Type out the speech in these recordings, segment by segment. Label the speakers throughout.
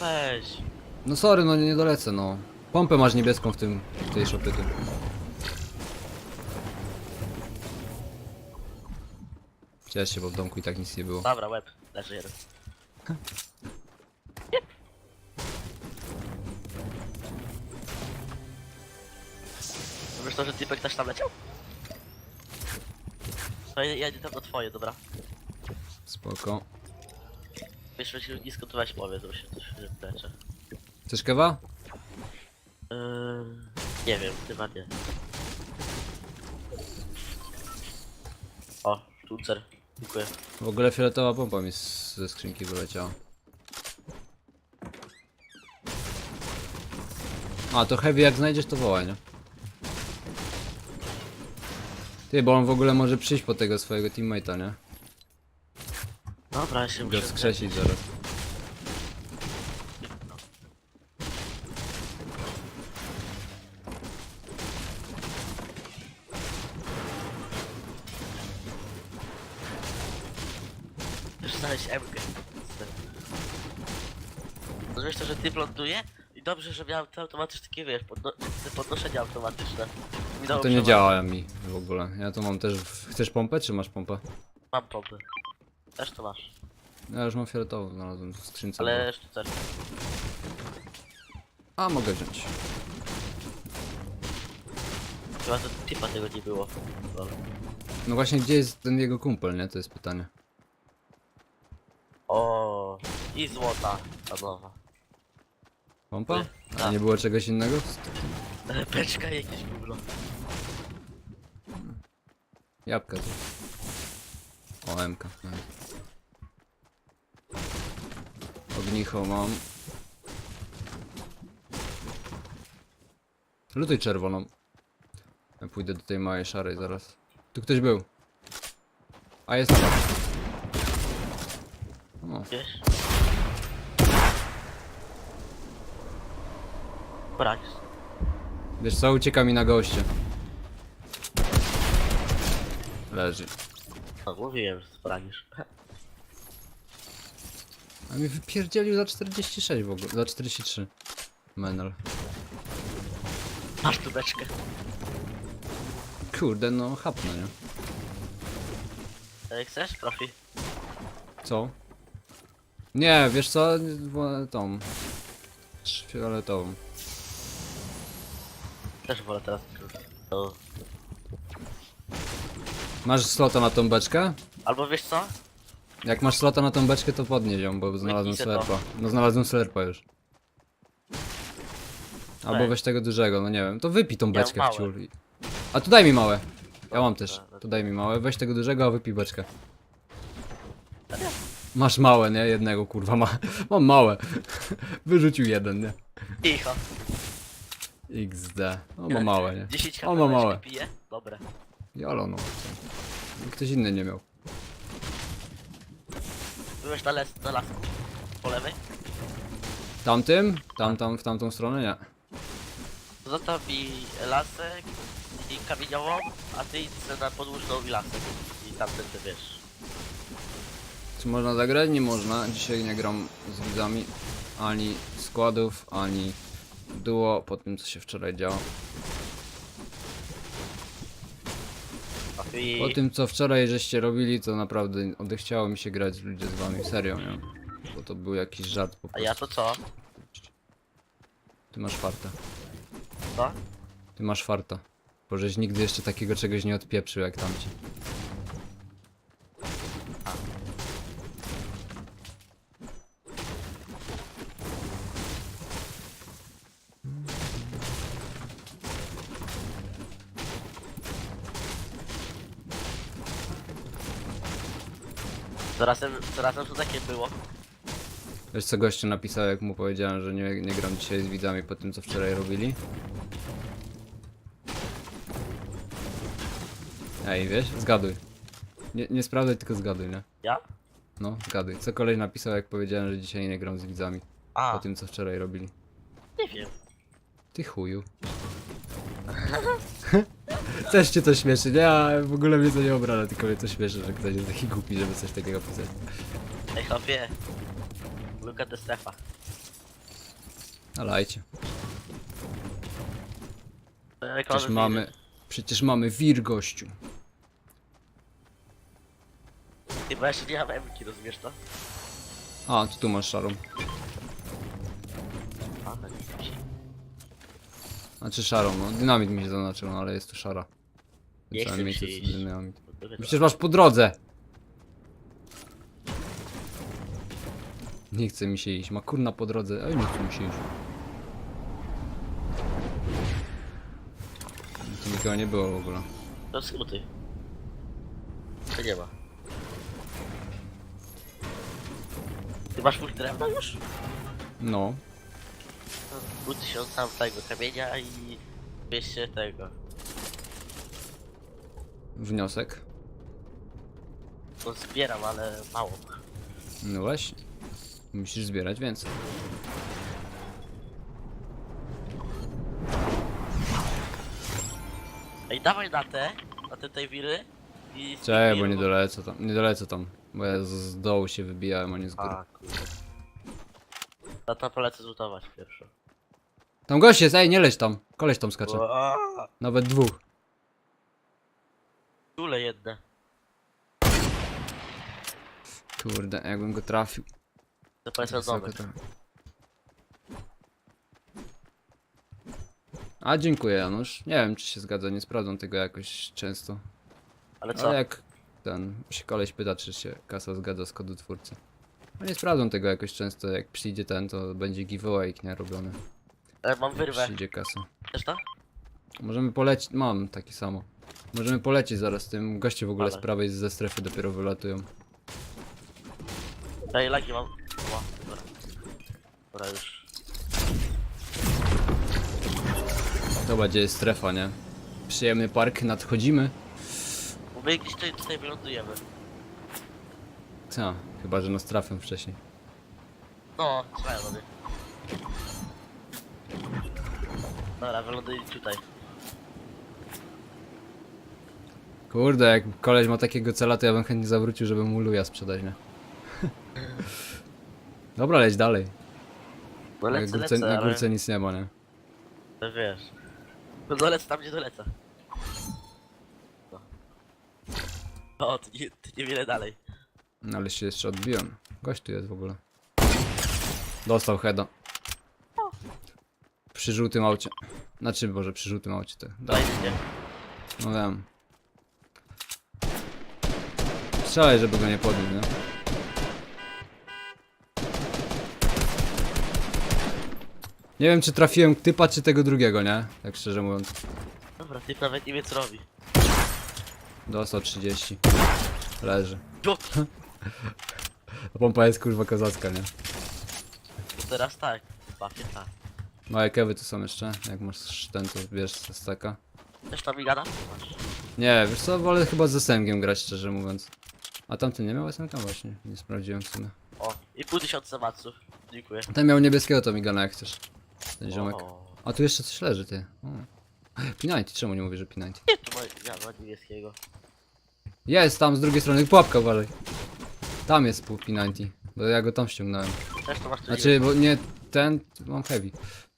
Speaker 1: Weź.
Speaker 2: No sorry, no nie dolecę, no. Pompę masz niebieską w tym, w tej szopyty. Ciesz się, bo w domku i tak nic nie było.
Speaker 1: Dobra, łeb. Leży jeden. Wiesz to, że typek też tam leciał? No ja ja idę tam do twoje, dobra.
Speaker 2: Spoko.
Speaker 1: Że się nisko to weź powiedz, bo się coś leczy.
Speaker 2: Chcesz kewa?
Speaker 1: Yy, nie wiem, chyba nie. O, sztucer. Dziękuję.
Speaker 2: W ogóle fioletowa pompa mi z, ze skrzynki wyleciała. A, to heavy jak znajdziesz to wołaj, nie? Ty, bo on w ogóle może przyjść po tego swojego teammate'a, nie?
Speaker 1: Dobra, ja się
Speaker 2: Go
Speaker 1: muszę...
Speaker 2: wskrzesić zaraz.
Speaker 1: Już znaleźć Emkę. To, że typ ląduje? I dobrze, że miałem te automatyczne takie, wiesz, podno te podnoszenia automatyczne. Mi dało
Speaker 2: To nie działa mi w ogóle. Ja to mam też... Chcesz pompę, czy masz pompę?
Speaker 1: Mam pompę. Też to masz.
Speaker 2: Ja już mam fioletową, znalazłem w skrzynce.
Speaker 1: Ale sztucer.
Speaker 2: A, mogę wziąć.
Speaker 1: Chyba to typa tego nie było. Dobra.
Speaker 2: No właśnie, gdzie jest ten jego kumpel, nie? To jest pytanie.
Speaker 1: O i złota. Ta nowa.
Speaker 2: Pompa? A
Speaker 1: Tak.
Speaker 2: nie było czegoś innego?
Speaker 1: Beczka jakieś gówno.
Speaker 2: Jabłka to. O, MK. Ognicho mam. Lutuj czerwoną. Ja pójdę do tej małej szarej zaraz. Tu ktoś był. A jest tam. O,
Speaker 1: Wiesz? Brak.
Speaker 2: wiesz co, ucieka mi na goście. Leży.
Speaker 1: No mówiłem, że sprawisz.
Speaker 2: A mi wypierdzielił za 46 w ogóle, za 43. Menel.
Speaker 1: Masz tu beczkę.
Speaker 2: Kurde, no chapno, nie?
Speaker 1: E, Chcesz, profi?
Speaker 2: Co? Nie, wiesz co? Wolę Tą. Fioletową.
Speaker 1: Też wolę teraz. To...
Speaker 2: Masz slota na tą beczkę?
Speaker 1: Albo wiesz co?
Speaker 2: Jak masz slota na tą beczkę, to podnieś ją, bo znalazłem
Speaker 1: to.
Speaker 2: slerpa. No znalazłem slerpa już. Albo
Speaker 1: Weź.
Speaker 2: weź tego dużego, no nie wiem. To wypij tą beczkę w
Speaker 1: małe.
Speaker 2: ciul. i- A tu daj mi małe. Ja mam też.
Speaker 1: Dobra,
Speaker 2: Tu daj mi małe. Weź tego dużego, a wypij beczkę. Masz małe, nie? Jednego kurwa ma. Mam małe. Wyrzucił jeden, nie?
Speaker 1: Cicho.
Speaker 2: XD. O ma małe, nie?
Speaker 1: 10
Speaker 2: O,
Speaker 1: HP
Speaker 2: ma małe.
Speaker 1: pije? Dobre.
Speaker 2: Jolo no. Ktoś inny nie miał.
Speaker 1: Byłeś na, les, na lasku. Po lewej?
Speaker 2: Tamtym? Tam, tam, w tamtą stronę? Nie.
Speaker 1: Zostaw mi lasek i kamieniową, a ty idź na podłużną i lasek. I tamten ty wiesz.
Speaker 2: Czy można zagrać? Nie można. Dzisiaj nie gram z widzami. Ani składów, ani duo po tym co się wczoraj działo.
Speaker 1: I...
Speaker 2: Po tym co wczoraj żeście robili, to naprawdę odechciało mi się grać ludzie z wami. Serio, nie? Bo to był jakiś żart po
Speaker 1: A
Speaker 2: prostu.
Speaker 1: ja to co?
Speaker 2: Ty masz farta.
Speaker 1: Co?
Speaker 2: Ty masz farta. Bo żeś nigdy jeszcze takiego czegoś nie odpieprzył jak tamci.
Speaker 1: Zarazem, zarazem to takie było.
Speaker 2: Wiesz co gościu napisał jak mu powiedziałem, że nie, nie gram dzisiaj z widzami po tym co wczoraj robili? Ej, wiesz? Zgaduj. Nie, nie sprawdzaj, tylko zgaduj, nie?
Speaker 1: Ja?
Speaker 2: No, zgaduj. Co kolej napisał jak powiedziałem, że dzisiaj nie gram z widzami po
Speaker 1: A,
Speaker 2: tym co wczoraj robili?
Speaker 1: nie wiem.
Speaker 2: Ty chuju. Też cię to śmieszy, nie? A w ogóle mnie to nie obraża, tylko mnie to śmieszy, że ktoś jest taki głupi, żeby coś takiego pisać.
Speaker 1: Ej chłopie. Look at the strefa. Reklamy
Speaker 2: Przecież mamy... Przecież mamy wir, gościu.
Speaker 1: Chyba jeszcze nie mam emki, rozumiesz to?
Speaker 2: A, to tu masz szarą. Znaczy szarą, no. Dynamit mi się zaznaczył, no ale jest tu szara.
Speaker 1: Nie
Speaker 2: Trzeba mieć to dynamit. Przecież masz po drodze! Nie chce mi się iść, ma kurna po drodze, a nie chce mi się iść. Tu nikogo nie było w ogóle.
Speaker 1: To skróty. To nie ma. Ty masz full drewna już?
Speaker 2: No,
Speaker 1: No, Pół tysiąca tego kamienia i 200 tego.
Speaker 2: wniosek.
Speaker 1: No zbieram, ale mało.
Speaker 2: No właśnie. Musisz zbierać więcej.
Speaker 1: Ej, dawaj na te, na te tej wiry i...
Speaker 2: Czekaj, bo nie dolecę tam, nie dolecę tam. Bo ja z- z dołu się wybijałem, a nie z góry.
Speaker 1: A, kurde. No to polecę zlutować.
Speaker 2: Tam gość jest, ej, nie leć tam. Koleś tam skacze. Nawet dwóch.
Speaker 1: Tule jedne.
Speaker 2: Kurde, jakbym go trafił.
Speaker 1: To polecę
Speaker 2: Wysoko
Speaker 1: domek.
Speaker 2: trochę. A dziękuję Janusz. Nie wiem czy się zgadza, nie sprawdzam tego jakoś często.
Speaker 1: Ale co?
Speaker 2: Ale jak ten się koleś pyta czy się kasa zgadza z kodu twórcy. No nie sprawdzam tego jakoś często, jak przyjdzie ten to będzie giveaway nie robiony.
Speaker 1: Ale mam wyrwę.
Speaker 2: Przyjdzie kasa.
Speaker 1: Chcesz to?
Speaker 2: Możemy polecieć, mam taki samo. Możemy polecieć zaraz tym, goście w ogóle z
Speaker 1: Dawaj.
Speaker 2: prawej ze strefy dopiero wylatują.
Speaker 1: Daj lagi mam. Dobra. Dobra już.
Speaker 2: Dobra, gdzie jest strefa, nie? Przyjemny park, nadchodzimy.
Speaker 1: Bo my gdzieś tutaj, tutaj wylądujemy.
Speaker 2: Co? Chyba, że nas trafią wcześniej.
Speaker 1: No, lody. Dobra, wyląduj tutaj.
Speaker 2: Kurde, jak koleś ma takiego cela, to ja bym chętnie zawrócił, żeby mu luja sprzedać, nie? Dobra, leć dalej.
Speaker 1: No
Speaker 2: Na
Speaker 1: lecę,
Speaker 2: górce,
Speaker 1: lecę,
Speaker 2: na
Speaker 1: ale...
Speaker 2: górce nic nie ma, nie?
Speaker 1: No wiesz. No dolecę tam, gdzie dolecę. No. O, ty, nie, ty niewiele dalej.
Speaker 2: No, ale się jeszcze odbiłem. Gość tu jest w ogóle. Dostał heada. Przy żółtym aucie. Znaczy, boże, przy żółtym aucie to. Da,
Speaker 1: Daj mnie.
Speaker 2: no wiem. Strzelaj, żeby go nie podbił, nie? Nie wiem, czy trafiłem typa, czy tego drugiego, nie? Tak szczerze mówiąc.
Speaker 1: Dobra, typ nawet nie wie co robi.
Speaker 2: Dostał 30. Leży. A pompa jest kurwa kozacka, nie?
Speaker 1: teraz tak. Bafię tak.
Speaker 2: Małe kewy tu są jeszcze. Jak masz ten, to bierz ze steka.
Speaker 1: Też? Masz.
Speaker 2: Nie, wiesz co, wolę chyba z SMG grać, szczerze mówiąc. A tamten nie miał SMG właśnie, nie sprawdziłem w sumie.
Speaker 1: O, i pół tysiąca maców. Dziękuję.
Speaker 2: Ten miał niebieskiego to migana jak chcesz. Ten ziomek.
Speaker 1: O.
Speaker 2: A tu jeszcze coś leży, ty. O. P90, czemu nie mówisz, że P90?
Speaker 1: Nie, tu ma, ja ma niebieskiego.
Speaker 2: Jest, tam z drugiej strony, pułapka uważaj. Tam jest pół P90, bo ja go tam ściągnąłem.
Speaker 1: Też to masz tu
Speaker 2: Znaczy, bo nie ten, mam heavy.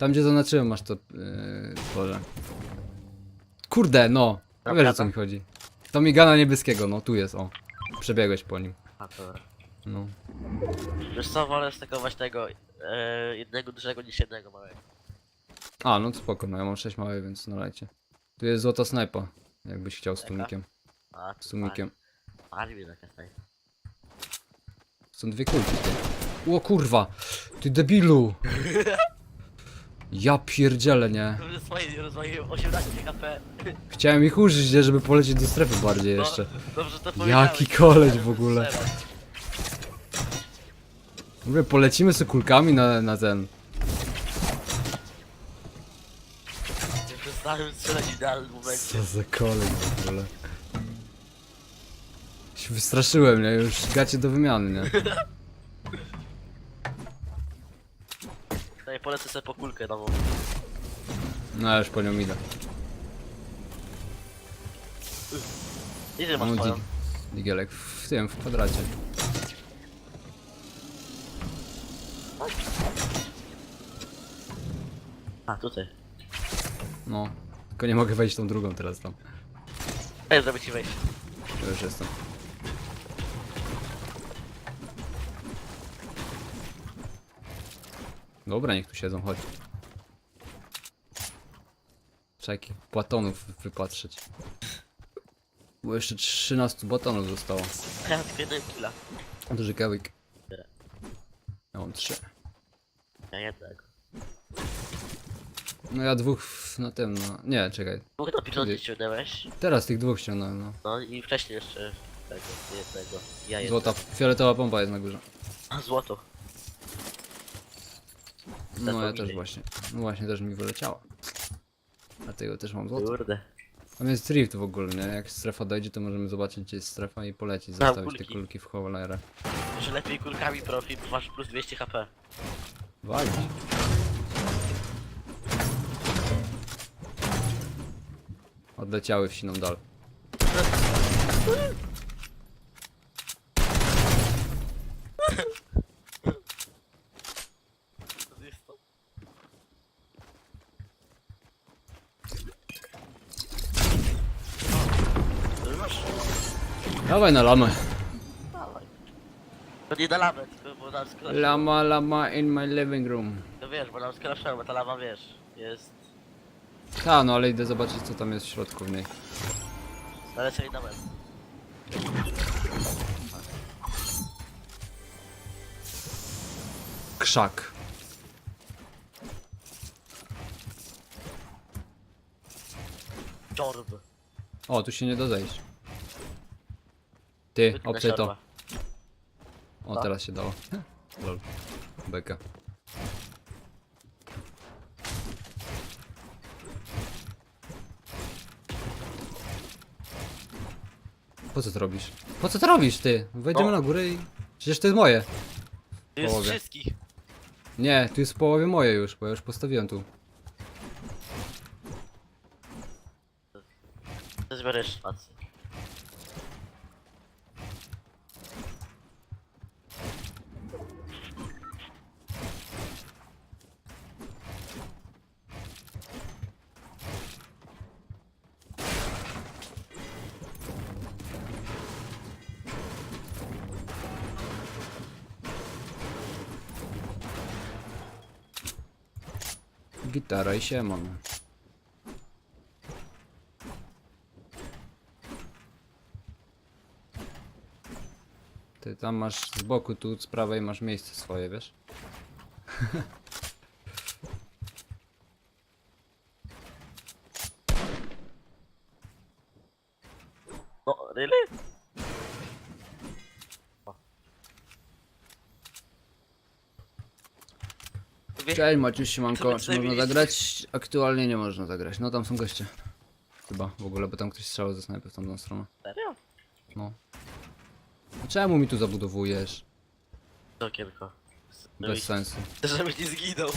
Speaker 2: Tam gdzie zaznaczyłem masz to, yy. Kurde, no. A wiesz o co mi chodzi. To migana niebieskiego, no tu jest, o. Przebiegłeś po nim.
Speaker 1: A, dobra.
Speaker 2: No.
Speaker 1: Wiesz co, wolę stakować tego e, jednego dużego niż jednego małego.
Speaker 2: A, no to spoko, no ja mam 6 małych, więc nalejcie. Tu jest złota snajpa, jakbyś chciał z
Speaker 1: Jaka?
Speaker 2: tłumikiem.
Speaker 1: A,
Speaker 2: Z tłumikiem.
Speaker 1: Mnie taka snajpa.
Speaker 2: Są dwie kulki, ty. O kurwa! Ty debilu! Ja pierdzielę, nie?
Speaker 1: Rozwoję, rozwoję 18 HP.
Speaker 2: Chciałem ich użyć, nie, żeby polecieć do strefy bardziej
Speaker 1: No,
Speaker 2: jeszcze.
Speaker 1: Dobrze to powiedziałeś.
Speaker 2: Jaki koleś w ogóle. Mówię, polecimy sobie kulkami na, na ten.
Speaker 1: Nie Przestałem strzelać w idealnym momencie.
Speaker 2: Co za koleś w ogóle. Się wystraszyłem, nie? Już gacie do wymiany, nie?
Speaker 1: Polecę sobie po kulkę nową.
Speaker 2: No ja już po nią idę.
Speaker 1: Ile masz
Speaker 2: Mam
Speaker 1: twoją?
Speaker 2: dig digielek w tym, w kwadracie.
Speaker 1: A, tutaj.
Speaker 2: No. Tylko nie mogę wejść tą drugą teraz tam.
Speaker 1: Ej, zrobię ci wejść.
Speaker 2: Już jestem. Dobra, niech tu siedzą, chodź. Trzeba jakich batonów wypatrzeć. Bo jeszcze 13 batonów zostało.
Speaker 1: Ja tylko jednego killa.
Speaker 2: Duży kawik. Ja mam 3.
Speaker 1: Ja jednego.
Speaker 2: No ja dwóch na tym, no. Nie, czekaj.
Speaker 1: Mogę to pieczony ściągnąłeś.
Speaker 2: Teraz tych dwóch ściągnąłem, no.
Speaker 1: No i wcześniej jeszcze tego, jednego. Ja jednego.
Speaker 2: Złota, fioletowa pompa jest na górze.
Speaker 1: A, złoto.
Speaker 2: No ja też właśnie. No właśnie, też mi wyleciała. Dlatego też mam złoto.
Speaker 1: Kurde.
Speaker 2: Tam jest drift w ogóle, nie? Jak strefa dojdzie, to możemy zobaczyć gdzie jest strefa i polecieć,
Speaker 1: Mam
Speaker 2: zostawić te
Speaker 1: kulki.
Speaker 2: kulki w cholerę.
Speaker 1: Może lepiej kulkami profi, bo masz plus 200 HP.
Speaker 2: Walić. Odleciały w siną dal.
Speaker 1: To jest to. O, Masz?
Speaker 2: Dawaj na lamę.
Speaker 1: To nie na lawę, tylko bo nam skraszało.
Speaker 2: Lama, lama in my living room.
Speaker 1: No wiesz, bo nam skraszało, bo ta lawa wiesz, jest...
Speaker 2: Ta, no ale idę zobaczyć co tam jest w środku w niej.
Speaker 1: Ale sobie dałem.
Speaker 2: Krzak.
Speaker 1: Czorb.
Speaker 2: O, tu się nie da zejść. Ty, obcej to.
Speaker 1: siodła.
Speaker 2: O,
Speaker 1: Co?
Speaker 2: teraz się dało. Lol. Beka. Po co to robisz? Po co to robisz, ty? Wejdziemy
Speaker 1: No.
Speaker 2: na górę i... Przecież to jest moje.
Speaker 1: To jest
Speaker 2: Połowie.
Speaker 1: wszystkich.
Speaker 2: Nie, tu jest w połowie moje już, bo ja już postawiłem tu.
Speaker 1: To zbiorę.
Speaker 2: I siemon. Ty tam masz z boku, tu z prawej masz miejsce swoje, wiesz?
Speaker 1: No, really? O. Wie-
Speaker 2: Cześć Maciuś, siemanko, czy można zagrać? Aktualnie nie można zagrać, no tam są goście. Chyba, w ogóle, bo tam ktoś strzelał ze snajpy w tamtą stronę.
Speaker 1: Serio?
Speaker 2: No. A Czemu mi tu zabudowujesz?
Speaker 1: To okienko.
Speaker 2: Bez sensu.
Speaker 1: Żebyś nie zginął.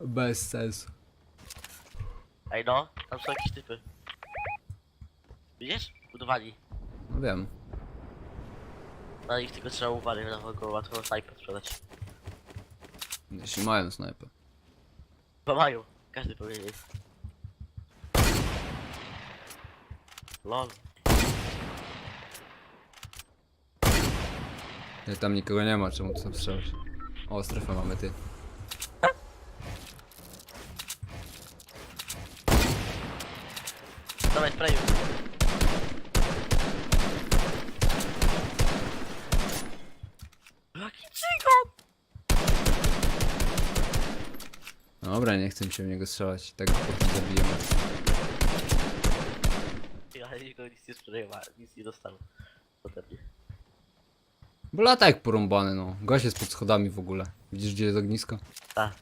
Speaker 2: Bez sensu.
Speaker 1: Ej no, tam są jakieś typy. Widzisz? Budowali.
Speaker 2: No wiem.
Speaker 1: Na nich tylko trzeba uwagę, na kogo łatwo snajpę sprzedać.
Speaker 2: Jeśli mają snajpę.
Speaker 1: Chyba mają. Każdy powinien mieć. Lol.
Speaker 2: Jak tam nikogo nie ma, czemu tu tam strzelasz? O, strefę mamy, ty.
Speaker 1: Dawaj sprayu. Jaki cygan!
Speaker 2: Dobra, nie chcę mi się w niego strzelać, tak go po prostu zabijemy.
Speaker 1: Ja nikogo nic nie sprzedawałem, nic nie dostałem. Ode mnie.
Speaker 2: Bo lata jak porąbany, no. Gość jest pod schodami w ogóle. Widzisz, gdzie jest ognisko?
Speaker 1: Tak.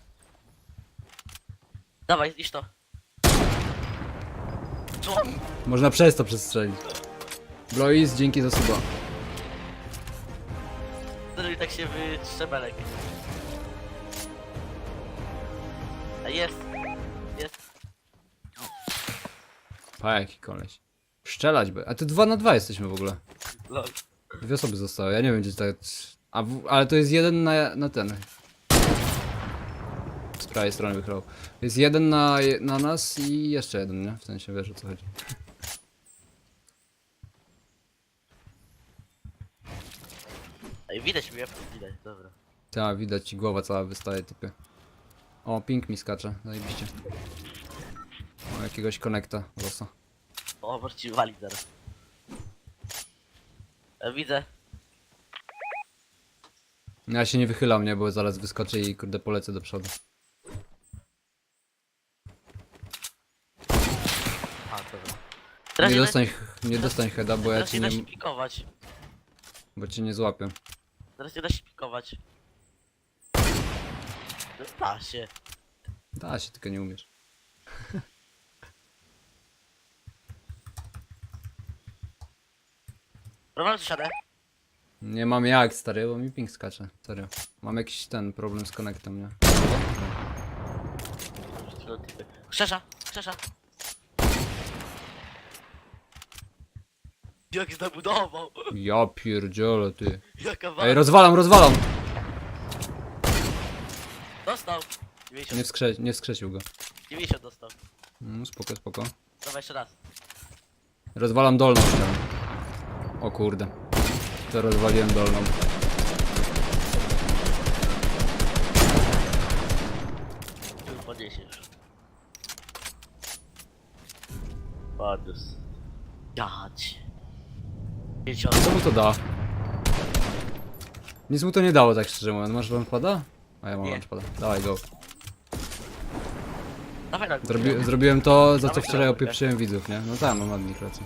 Speaker 1: Dawaj, zniszcz to. Co?
Speaker 2: Można przez to przestrzelić. Blois, dzięki za suba.
Speaker 1: Wtedy tak się wytrzebelek. Jest. Jest.
Speaker 2: Pa, jaki koleś. Strzelać by. A ty dwa na dwa jesteśmy w ogóle.
Speaker 1: Lol.
Speaker 2: Dwie osoby zostały, ja nie wiem gdzie tak... A w... ale to jest jeden na, na ten. Z prawej strony wychylał. Jest jeden na, na nas i jeszcze jeden, nie? W sensie wiesz o co chodzi.
Speaker 1: Ej, widać mnie? Widać, dobra.
Speaker 2: Tak, widać ci głowa cała wystaje typie. O, ping mi skacze, zajebiście. O, jakiegoś konekta, losa.
Speaker 1: O, ci walić zaraz. E, widzę.
Speaker 2: Ja się nie wychylam, nie, bo zaraz wyskoczę i kurde polecę do przodu.
Speaker 1: A, dobra. Teraz
Speaker 2: Nie dostań, nie dostań heada, bo ja
Speaker 1: teraz
Speaker 2: cię
Speaker 1: nie da się pikować.
Speaker 2: bo cię nie złapię.
Speaker 1: Teraz nie da się pikować. Da się.
Speaker 2: Da się, tylko nie umiesz.
Speaker 1: Problem siadę.
Speaker 2: Nie mam jak, stary, bo mi ping skacze. Serio. Mam jakiś ten problem z konektem, nie?
Speaker 1: Krzesza, krzesza. Jak zabudował.
Speaker 2: Ja pierdzielę, ty.
Speaker 1: Jaka
Speaker 2: Ej, rozwalam, rozwalam!
Speaker 1: Dostał.
Speaker 2: Nie,
Speaker 1: 90,
Speaker 2: wskrzę nie wskrzesił go.
Speaker 1: 90 dostał.
Speaker 2: Mm, spoko, spoko.
Speaker 1: Dawaj jeszcze raz.
Speaker 2: Rozwalam dolną ścianę. O kurde. To rozwaliłem dolną.
Speaker 1: Tu podniesiesz. Podniósł. Jadź. Pięcioro.
Speaker 2: Co mu to da? Nic mu to nie dało, tak szczerze mówiąc. Masz launchpada? A ja mam
Speaker 1: Nie.
Speaker 2: launchpada. Dawaj go.
Speaker 1: Dawaj na górę.
Speaker 2: Zrobi zrobiłem to, za co
Speaker 1: Dawaj
Speaker 2: wczoraj
Speaker 1: górkę.
Speaker 2: opieprzyłem widzów, nie? No tak, mam ładnie rację.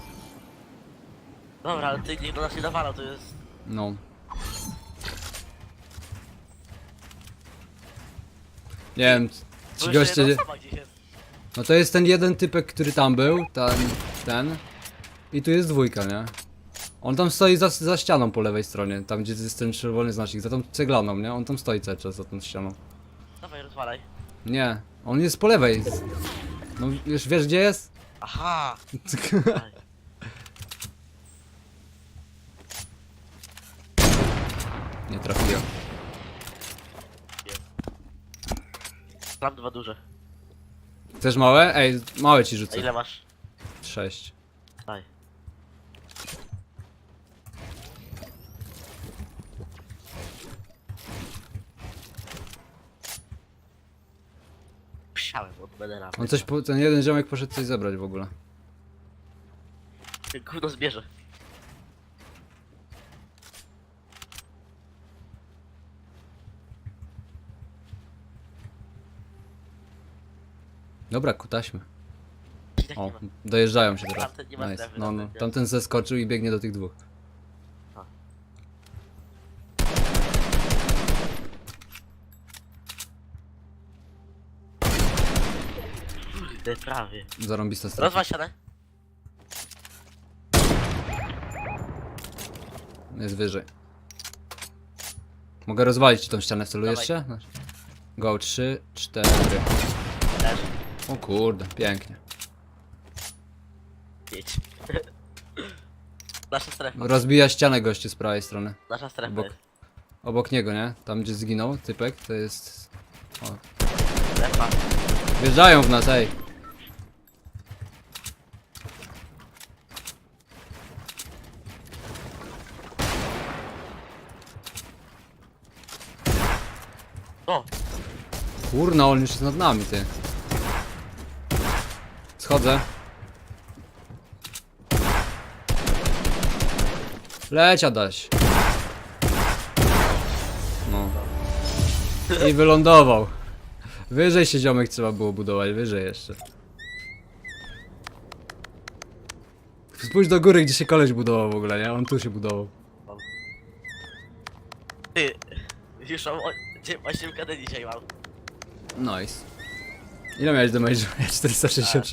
Speaker 1: Dobra, ale ty niech do nas nie nawalał, to jest...
Speaker 2: No. Nie wiem, ci
Speaker 1: jeszcze
Speaker 2: goście...
Speaker 1: jedna osoba gdzieś jest.
Speaker 2: No to jest ten jeden typek, który tam był, ten, ten. I tu jest dwójka, nie? On tam stoi za, za ścianą po lewej stronie, tam gdzie jest ten czerwony znacznik, za tą ceglaną, nie? On tam stoi cały czas za tą ścianą.
Speaker 1: Dawaj, rozwalaj.
Speaker 2: Nie, on jest po lewej. No już wiesz gdzie jest?
Speaker 1: Aha! Dawaj.
Speaker 2: Nie trafiłem.
Speaker 1: Mam dwa duże.
Speaker 2: Chcesz małe? Ej, małe ci
Speaker 1: A
Speaker 2: rzucę.
Speaker 1: ile masz?
Speaker 2: Sześć.
Speaker 1: Daj. Od Bedera.
Speaker 2: On coś, po, ten jeden ziomek poszedł coś zebrać w ogóle.
Speaker 1: Gówno zbierze.
Speaker 2: Dobra, kutaśmy.
Speaker 1: I tak
Speaker 2: O,
Speaker 1: ma.
Speaker 2: dojeżdżają się teraz.
Speaker 1: Tamten nie ma
Speaker 2: Nice. No, no.
Speaker 1: tamten nie.
Speaker 2: Tamten zeskoczył i biegnie do tych dwóch.
Speaker 1: Kurde, prawie.
Speaker 2: Zarąbista strefa.
Speaker 1: Rozwal ścianę.
Speaker 2: Jest wyżej. Mogę rozwalić tą ścianę, celujesz się? No. Go, 3, 4.
Speaker 1: Też.
Speaker 2: O kurde, pięknie.
Speaker 1: Jedź. Nasza strefa.
Speaker 2: Rozbija ścianę gości z prawej strony.
Speaker 1: Nasza strefa
Speaker 2: Obok.
Speaker 1: jest.
Speaker 2: Obok niego, nie? Tam gdzie zginął typek, to jest... O.
Speaker 1: Strefa.
Speaker 2: Wjeżdżają w nas, ej!
Speaker 1: O!
Speaker 2: Kurna, on już jest nad nami, ty. Schodzę. Leć, Adaś. No. I wylądował. Wyżej się ziomek trzeba było budować, wyżej jeszcze. Spójrz do góry, gdzie się koleś budował w ogóle, nie? On tu się budował.
Speaker 1: Ty. Już mam... o- dzie- 8 KD dzisiaj mam.
Speaker 2: Nice. Ile miałeś damage'u? Ja 466.